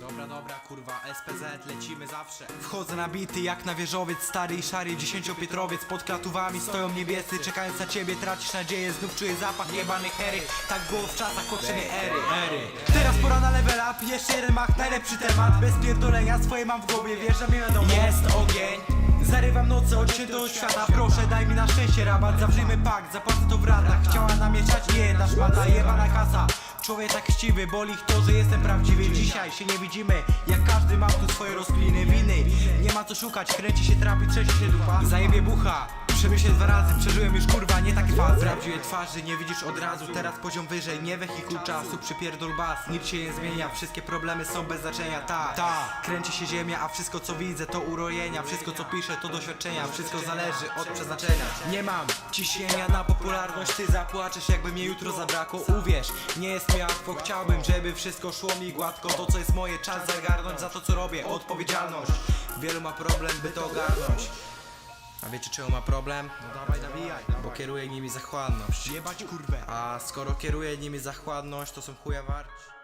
Dobra, dobra, kurwa, SPZ, lecimy zawsze. Wchodzę na bity jak na wieżowiec, stary i szary dziesięciopietrowiec. Pod klatowami stoją niebiescy, czekając na ciebie, tracisz nadzieję Znów czuję zapach jebanej hery, tak było w czasach poprzedniej ery, ery na level up, jeszcze jeden mach, najlepszy temat. Bez pierdolenia, swoje mam w głowie, wjeżdżam nie wiadomo Jest ogień. Zarywam noce, od świata. Proszę daj mi na szczęście rabat. Zawrzyjmy pakt, zapłacę to w ratach. Chciała namieszać, nie jedna szmata Jebana kasa. Człowiek tak chciwy, boli ich to, że jestem prawdziwy. Dzisiaj się nie widzimy, jak każdy ma tu swoje rozkliny winy. Nie ma co szukać, kręci się trapi, trzęsie się dupa. Zajebie bucha Przemyślę dwa razy, przeżyłem już kurwa, nie takie fazy. Prawdziwej twarzy nie widzisz od razu, teraz poziom wyżej Nie wehikuł czasu, przypierdol bas Nic się nie zmienia, wszystkie problemy są bez znaczenia. Tak, tak, kręci się ziemia, a wszystko co widzę to urojenia. Wszystko co piszę to doświadczenia, wszystko zależy od przeznaczenia. Nie mam ciśnienia na popularność, ty zapłaczesz jakby mnie jutro zabrakło. Uwierz, nie jest mi łatwo, chciałbym, żeby wszystko szło mi gładko. To co jest moje, czas zagarnąć za to co robię, odpowiedzialność. Wielu ma problem, by to ogarnąć a wiecie czemu ma problem? No dawaj, nawijaj, Bo kieruje nimi zachłanność Jebać kurwę. A skoro kieruje nimi zachłanność, to są chuja warci